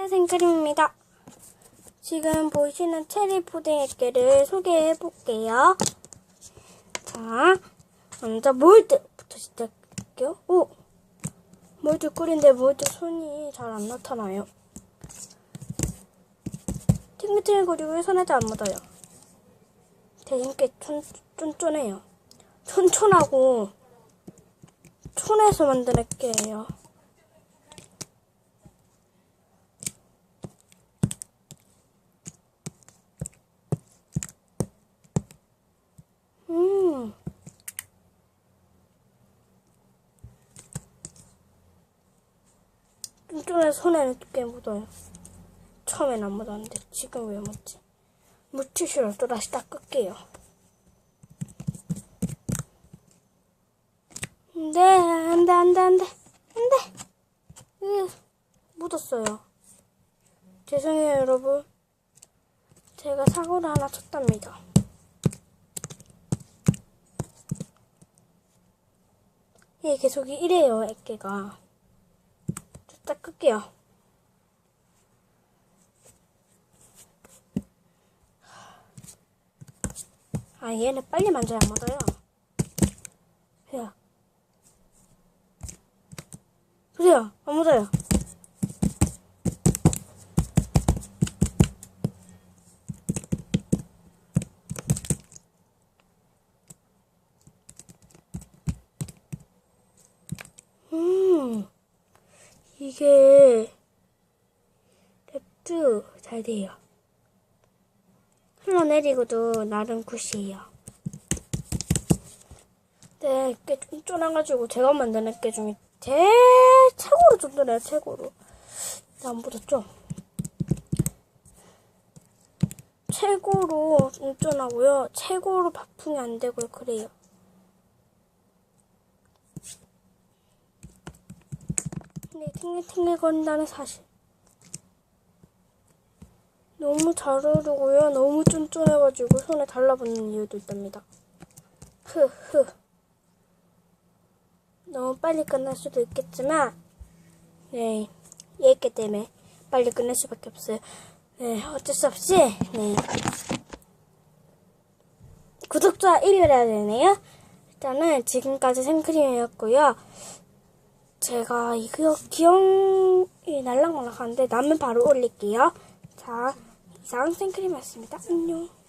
안녕하세요 생크림입니다. 지금 보이시는 체리 푸딩액계를 소개해 볼게요. 자 먼저 몰드부터 시작할게요. 오 몰드 꿀인데 몰드 손이 잘 안 나타나요. 팅글팅글거리고 손에도 안 묻어요? 대신 꽤 쫀, 쫀쫀해요. 촌촌하고 촌에서 만든 액계예요 음. 쫀쫀해 손에는 꽤 묻어요. 처음엔 안 묻었는데 지금 왜 묻지? 물티슈로 또 다시 닦을게요. 안돼 안돼 안돼 안돼 안돼 으, 묻었어요. 죄송해요 여러분. 제가 사고를 하나 쳤답니다. 얘 계속 이래요, 애깨가. 좀 닦을게요. 아, 얘는 빨리 만져야 안 묻어요. 보세요. 보세요, 안 묻어요. 음, 이게 랩도 잘 돼요. 흘러내리고도 나름 굿이에요. 네, 꽤 쫀쫀해가지고 제가 만든 액계 중에 제일 최고로 쫀쫀해요, 최고로. 안 묻었죠? 최고로 쫀쫀하고요. 최고로 바풍이 안 되고요, 그래요. 근데 팅글팅글거린다는 사실. 너무 잘 어르고요. 너무 쫀쫀해가지고 손에 달라붙는 이유도 있답니다. 흐흐. 너무 빨리 끝날 수도 있겠지만, 네. 얘기 때문에 빨리 끝낼 수밖에 없어요. 네. 어쩔 수 없이, 네. 구독자 1위를 해야 되네요. 일단은 지금까지 생크림이었고요. 제가 이거 기억이 날락말락하는데 남은 바로 올릴게요. 자, 이상 생크림이었습니다. 안녕.